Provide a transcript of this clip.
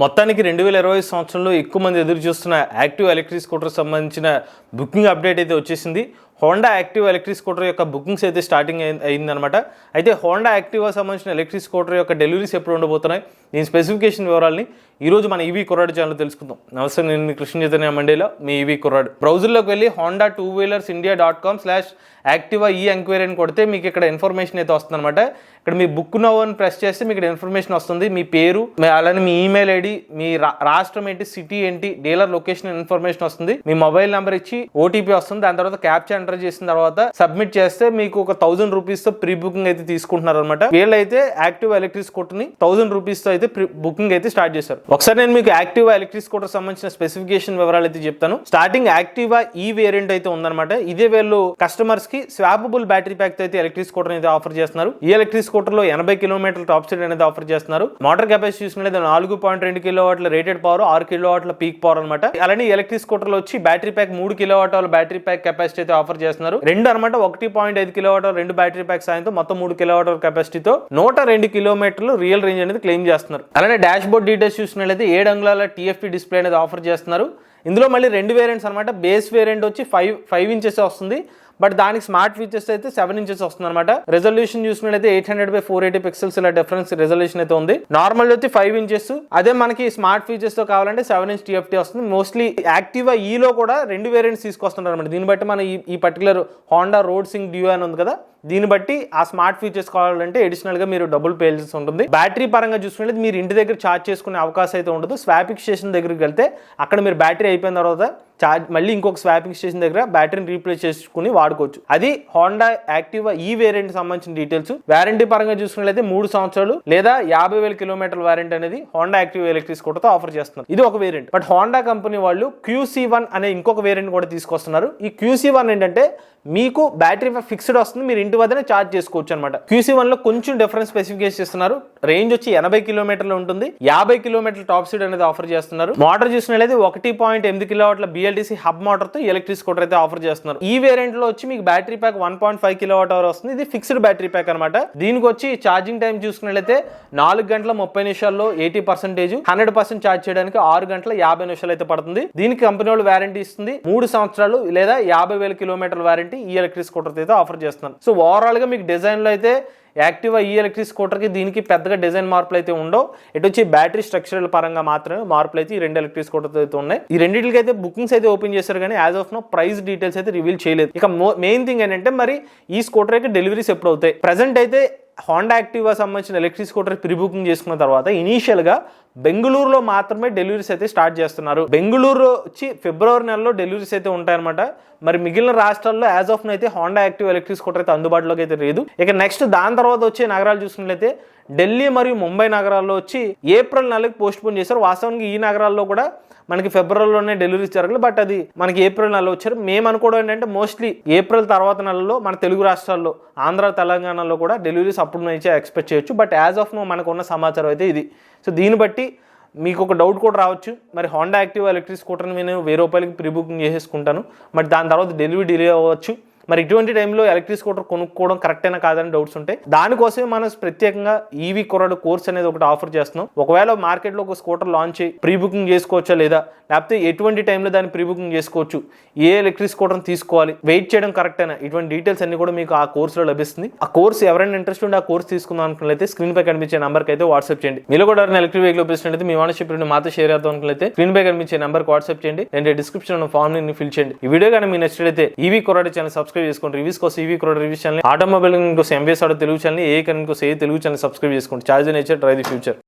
మొత్తానికి రెండు వేల ఇరవై సంవత్సరంలో ఎక్కువ మంది ఎదురు చూస్తున్న యాక్టివ్ ఎలక్ట్రిక్ స్కూటర్ సంబంధించిన బుకింగ్ అప్డేట్ అయితే వచ్చేసింది. హోండా యాక్టివ్ ఎలక్ట్రిక్ స్కూటర్ యొక్క బుకింగ్స్ అయితే స్టార్టింగ్ అయి- అయిందనమాట అయితే హోండా యాక్టివా సంబంధించిన ఎలక్ట్రిక్ స్కూటర్ యొక్క డెలివరీస్ ఎప్పుడు ఉండబోతున్నాయి? దీని స్పెసిఫికేషన్ వివరాలని ఈరోజు మన ఈవీ కుర్రాడు ఛానల్ తెలుసుకుందాం. నమస్తే నేను మీ కృష్ణ చైతన్య మండేలో మీ ఈవీ కుర్రాడు. బ్రౌజర్లోకి వెళ్ళి Honda two wheelers India dot com slash Activa e enquiry అని కొడితే మీకు ఇక్కడ ఇన్ఫర్మేషన్ అయితే వస్తుందన్నమాట. ఇక్కడ మీ బుక్ నో అని ప్రెస్ చేస్తే మీకు ఇక్కడ ఇన్ఫర్మేషన్ వస్తుంది. మీ పేరు మీ- అలానే మీ ఈమెయిల్ ఐడి మీ రా- రాష్ట్రం ఏంటి సిటీ ఏంటి డీలర్ లొకేషన్ ఇన్ఫర్మేషన్ వస్తుంది. మీ మొబైల్ నెంబర్ ఇచ్చి ఓటీపీ వస్తుంది. దాని తర్వాత క్యాప్చర్ ఎంటర్ చేసిన తర్వాత సబ్మిట్ చేస్తే మీకు ఒక థౌసండ్ రూపీస్తో ప్రీ బుకింగ్ అయితే తీసుకుంటున్నారు అనమాట వీళ్ళైతే యాక్టివ్ ఎలక్ట్రిక్ స్కూటర్ని థౌసండ్ రూపీస్తో అయితే బుకింగ్ అయితే స్టార్ట్ చేశారు. ఒకసారి నేను మీకు యాక్టివ్ ఎలక్ట్రిక్ స్కూటర్ సంబంధించిన స్పెసిఫికేషన్ వివరాలు అయితే చెప్తాను. స్టార్టింగ్ యాక్టివా ఈ వేరియంట్ అయితే ఉందన్నమాట. ఇదే వీళ్ళు కస్టమర్స్కి స్వాపబుల్ బ్యాటరీ ప్యాక్ అయితే ఎలక్ట్రిక్ స్కూటర్ అయితే ఆఫర్ చేస్తున్నారు. ఈ ఎలక్ట్రిక్ స్కూటర్లో ఎనభై కిలోమీటర్ల టాప్ స్పీడ్ అనేది ఆఫర్ చేస్తున్నారు. మోటార్ కెపాసిటీ చూసినట్లయితే నాలుగు పాయింట్ రెండు కిలో వాట్ల రేటెడ్ పవర్ ఆరు కిలో వాట్ల పీక్ పవర్ అనమాట అలానే ఎలక్ట్రిక్ స్కూటర్లో వచ్చి బ్యాటరీ ప్యాక్ మూడు కిలో వాట్ల బ్యాటరీ ప్యాక్ కెపాసిటీ అయితే ఆఫర్ చేస్తున్నారు. రెండు అనమాట ఒకటి పాయింట్ ఐదు కిలో రెండు బ్యాటరీ ప్యాక్ సాయంతో మొత్తం మూడు కిలోమీటర్ కెపాసిటీతో నూట రెండు కిలోమీటర్లు రియల్ రేంజ్ అనేది క్లెయిమ్ చేస్తున్నారు. అలానే డాష్ బోర్డ్ డీటెయిల్స్ చూసినట్లయితే ఏడు అంగుళాల టీఎఫ్పీ డిస్ప్లే అనేది ఆఫర్ చేస్తున్నారు. ఇందులో మళ్ళీ రెండు వేరియంట్స్ అనమాట బేస్ వేరియంట్ వచ్చి ఫైవ్ ఫైవ్ ఇంచెస్ వస్తుంది. బట్ దానికి స్మార్ట్ ఫీచర్స్ అయితే సెవెన్ ఇంచెస్ వస్తుంది అనమాట రెజల్యూషన్ చూసినట్లయితే eight hundred by four eighty pixels ఇలా డిఫరెన్స్ రెజల్యూషన్ అయితే ఉంది. నార్మల్ వచ్చి ఫైవ్ ఇంచెస్ అదే మనకి స్మార్ట్ ఫీచర్స్తో కావాలంటే సెవెన్ ఇంచ్ టీఎఫ్టీ వస్తుంది. మోస్ట్లీ యాక్టివా ఈలో కూడా రెండు వేరియంట్స్ తీసుకొస్తున్నారు అనమాట దీన్ని బట్టి మన ఈ particular Honda road Singh due అని ఉంది కదా? దీన్ని బట్టి ఆ స్మార్ట్ ఫీచర్స్ కావాలంటే అడిషనల్గా మీరు డబ్బులు పే చేసి ఉంటుంది. బ్యాటరీ పరంగా చూసుకుంటే మీరు ఇంటి దగ్గర ఛార్జ్ చేసుకునే అవకాశం అయితే ఉండదు. స్వాపింగ్ స్టేషన్ దగ్గరికి వెళ్తే అక్కడ మీరు బ్యాటరీ అయిపోయిన తర్వాత ఛార్జ్ మళ్ళీ ఇంకొక స్వాపింగ్ స్టేషన్ దగ్గర బ్యాటరీని రీప్లేస్ చేసుకుని వాడుకోవచ్చు. అది హోండా యాక్టివా ఈ వేరియంట్ సంబంధించిన డీటెయిల్స్ వారంటీ పరంగా చూసుకున్నట్లయితే మూడు సంవత్సరాలు లేదా యాభై వేల కిలోమీటర్ల వారంటీ అనేది Honda active electric scooter offer చేస్తున్నారు. ఇది ఒక వేరియంట్ బట్ హోండా కంపెనీ వాళ్ళు క్యూసీ వన్ అనే ఇంకొక వేరియంట్ కూడా తీసుకొస్తున్నారు. ఈ క్యూసీ వన్ ఏంటంటే మీకు బ్యాటరీ ఫిక్స్డ్ వస్తుంది మీరు ఇంటి వద్దనే ఛార్జ్ చేసుకోవచ్చు అనమాట క్యూసీ వన్లో కొంచెం డిఫరెన్స్ స్పెసిఫికేషన్ ఇస్తున్నారు. రేంజ్ వచ్చి ఎనభై కిలోమీటర్లు ఉంటుంది. యాభై కిలోమీటర్ల టాప్ స్పీడ్ అనేది ఆఫర్ చేస్తున్నారు. మోటార్ చూసినట్లయితే ఒకటి పాయింట్ ఎనిమిది కిలోవాట్ల బిఎల్టీసీ హబ్ మోటార్తో ఎలక్ట్రిక్ స్కూటర్ అయితే ఆఫర్ చేస్తున్నారు. ఈ వేరియంట్లో వచ్చి మీకు battery pack one point five kilowatt hour వస్తుంది. ఇది ఫిక్స్డ్ బ్యాటరీ ప్యాక్ అనమాట దీనికి వచ్చి ఛార్జింగ్ టైం చూసుకున్నట్లయితే నాలుగు గంటల ముప్పై నిమిషాల్లో eighty percentage hundred percent charge చేయడానికి ఆరు గంటల యాభై నిమిషాలు అయితే పడుతుంది. దీనికి కంపెనీ వాళ్ళు వారంటీ ఇస్తుంది. మూడు సంవత్సరాలు లేదా యాభై వేల కిలోమీటర్ల వారంటీ ఈ ఎలక్ట్రిక్ స్కూటర్ అయితే ఆఫర్ చేస్తున్నారు. సో ఓవరాల్గా మీకు డిజైన్లో అయితే యాక్టివా ఈ ఎలక్ట్రిక్ స్కూటర్కి దీనికి పెద్దగా డిజైన్ మార్పులు అయితే ఉండవు. ఇటు వచ్చి బ్యాటరీ స్ట్రక్చరల్ పరంగా మాత్రమే మార్పులు అయితే ఈ రెండు ఎలక్ట్రిక్ స్కూటర్ అయితే ఉన్నాయి. ఈ రెండింటికి అయితే బుకింగ్స్ అయితే ఓపెన్ చేశారు కానీ as of now price details అయితే రివీల్ చేయలేదు. ఇక మెయిన్ థింగ్ ఏంటంటే మరి ఈ స్కూటర్ అయితే డెలివరీస్ ఎప్పుడు అవుతాయి ప్రజెంట్ అయితే హోండా యాక్టివా సంబంధించిన ఎలక్ట్రిక్ స్కూటర్ ప్రీ బుకింగ్ చేసుకున్న తర్వాత ఇనీషియల్గా బెంగళూరులో మాత్రమే డెలివరీస్ అయితే స్టార్ట్ చేస్తున్నారు. బెంగళూరు వచ్చి ఫిబ్రవరి నెలలో డెలివరీస్ అయితే ఉంటాయన్నమాట. మరి మిగిలిన రాష్ట్రాల్లో యాజ్ ఆఫ్ అయితే హోండా యాక్టివ్ ఎలక్ట్రిక్ స్కూటర్ అయితే అందుబాటులోకి అయితే లేదు. ఇక నెక్స్ట్ దాని తర్వాత వచ్చే నగరాలు చూసుకున్నట్లయితే ఢిల్లీ మరియు ముంబై నగరాల్లో వచ్చి ఏప్రిల్ నెలకి పోస్ట్ పోన్ చేశారు. వాస్తవానికి ఈ నగరాల్లో కూడా మనకి ఫిబ్రవరిలోనే డెలివరీ జరగలేదు. బట్ అది మనకి ఏప్రిల్ నెలలో వచ్చారు. మేము అనుకోవడం ఏంటంటే మోస్ట్లీ ఏప్రిల్ తర్వాత నెలలో మన తెలుగు రాష్ట్రాల్లో ఆంధ్ర తెలంగాణలో కూడా డెలివరీస్ అప్పుడు నుంచి ఎక్స్పెక్ట్ చేయొచ్చు. బట్ యాజ్ ఆఫ్ నో మనకు ఉన్న సమాచారం అయితే ఇది. సో దీన్ని బట్టి మీకు ఒక డౌట్ కూడా రావచ్చు. మరి హోండా యాక్టివ్ ఎలక్ట్రిక్ స్కూటర్ని నేను వెయ్యి రూపాయలకి ప్రీ బుకింగ్ చేసేసుకుంటాను. మరి దాని తర్వాత డెలివరీ డిలే అవ్వచ్చు. మరి ఇటువంటి టైంలో ఎలక్ట్రిక్ స్కూటర్ కొనుక్కోవడం కరెక్టేనా కాదని డౌట్స్ ఉంటాయి దానికోసమే మనం ప్రత్యేకంగా ఈవీ కొరడు కోర్స్ అనేది ఒకటి ఆఫర్ చేస్తున్నాం. ఒకవేళ మార్కెట్లో ఒక స్కూటర్ లాంచ్ చేయి ప్రీ బుకింగ్ చేసుకోవచ్చా లేదా? లేకపోతే ఎటువంటి టైంలో దాన్ని ప్రీ బుకింగ్ చేసుకోవచ్చు? ఏ ఎలక్ట్రిక్ స్కూటర్ని తీసుకోవాలి? వెయిట్ చేయడం కరెక్టేనా ఇటువంటి డీటెయిల్స్ అన్ని కూడా మీకు ఆ కోర్సులో లభిస్తుంది. ఆ కోర్స్ ఎవరైనా ఇంట్రెస్ట్ ఉంటే ఆ కోర్స్ తీసుకుందాం అనుకున్నట్లయితే స్క్రీన్ పై కనిపించే నెంబర్కి అయితే వాట్సాప్ చేయండి. మీరు కూడా ఎవరైనా ఎలక్ట్రిక్ వెహికల్ ఉపయోగించినట్లయితే మీ వానర్షిప్ మాతో షేర్ చేద్దాం అనుకున్నట్లయితే స్క్రీన్ పై కనిపించే నెంబర్కి వాట్సాప్ చేయండి. నేను డిస్క్రిప్షన్ ఫామ్ని ఫిల్ చేయండి. ఈ వీడియో కానీ మీ నచ్చినట్లయితే ఈవీ కొరడు ఛానల్ సబ్స్క్రైబ్ సబ్స్క్రైబ్ చేసుకోండి. రివ్యూస్ కోసం ఈవీ కొరడ రివ్యూస్ ఛానల్ ఆటోమొబైల్ కోసం MBS auto Telugu channel A current కోసం ఏ తెలుగు ఛానల్ సబ్స్క్రైబ్ చేసుకోండి. Charge nature try the future